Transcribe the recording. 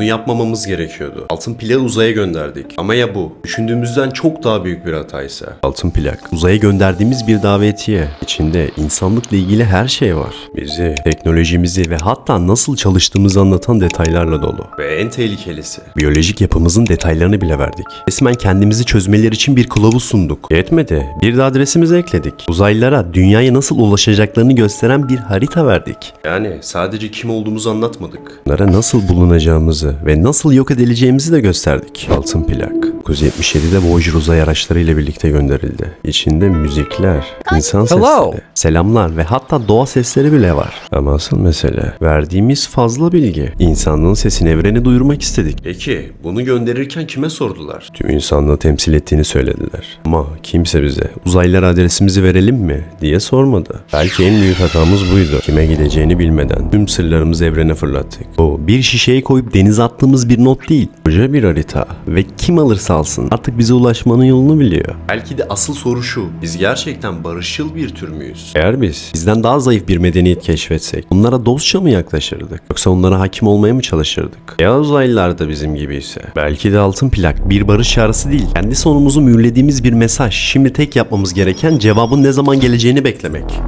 Bunu yapmamamız gerekiyordu. Altın plağı uzaya gönderdik. Ama ya bu? Düşündüğümüzden çok daha büyük bir hataysa? Altın plak. Uzaya gönderdiğimiz bir davetiye. İçinde insanlıkla ilgili her şey var. Bizi, teknolojimizi ve hatta nasıl çalıştığımızı anlatan detaylarla dolu. Ve en tehlikelisi. Biyolojik yapımızın detaylarını bile verdik. Resmen kendimizi çözmeleri için bir kılavuz sunduk. Yetmedi. Bir de adresimizi ekledik. Uzaylılara dünyaya nasıl ulaşacaklarını gösteren bir harita verdik. Yani sadece kim olduğumuzu anlatmadık. Onlara nasıl bulunacağımızı ve nasıl yok edileceğimizi de gösterdik. Altın plak. 1977'de Voyager uzay araçlarıyla birlikte gönderildi. İçinde müzikler, insan Hello. sesleri, selamlar ve hatta doğa sesleri bile var. Ama asıl mesele verdiğimiz fazla bilgi. İnsanlığın sesini evrene duyurmak istedik. Peki bunu gönderirken kime sordular? Tüm insanlığı temsil ettiğini söylediler. Ama kimse bize uzaylılar adresimizi verelim mi diye sormadı. Belki en büyük hatamız buydu. Kime gideceğini bilmeden tüm sırlarımızı evrene fırlattık. O bir şişeye koyup denize attığımız bir not değil. Koca bir harita ve kim alırsa alsın artık bize ulaşmanın yolunu biliyor. Belki de asıl soru şu. Biz gerçekten barışçıl bir tür müyüz? Eğer biz bizden daha zayıf bir medeniyet keşfetsek onlara dostça mı yaklaşırdık? Yoksa onlara hakim olmaya mı çalışırdık? Ya uzaylılar da bizim gibiyse? Belki de altın plak bir barış çağrısı değil. Kendi sonumuzu mühürlediğimiz bir mesaj. Şimdi tek yapmamız gereken cevabın ne zaman geleceğini beklemek.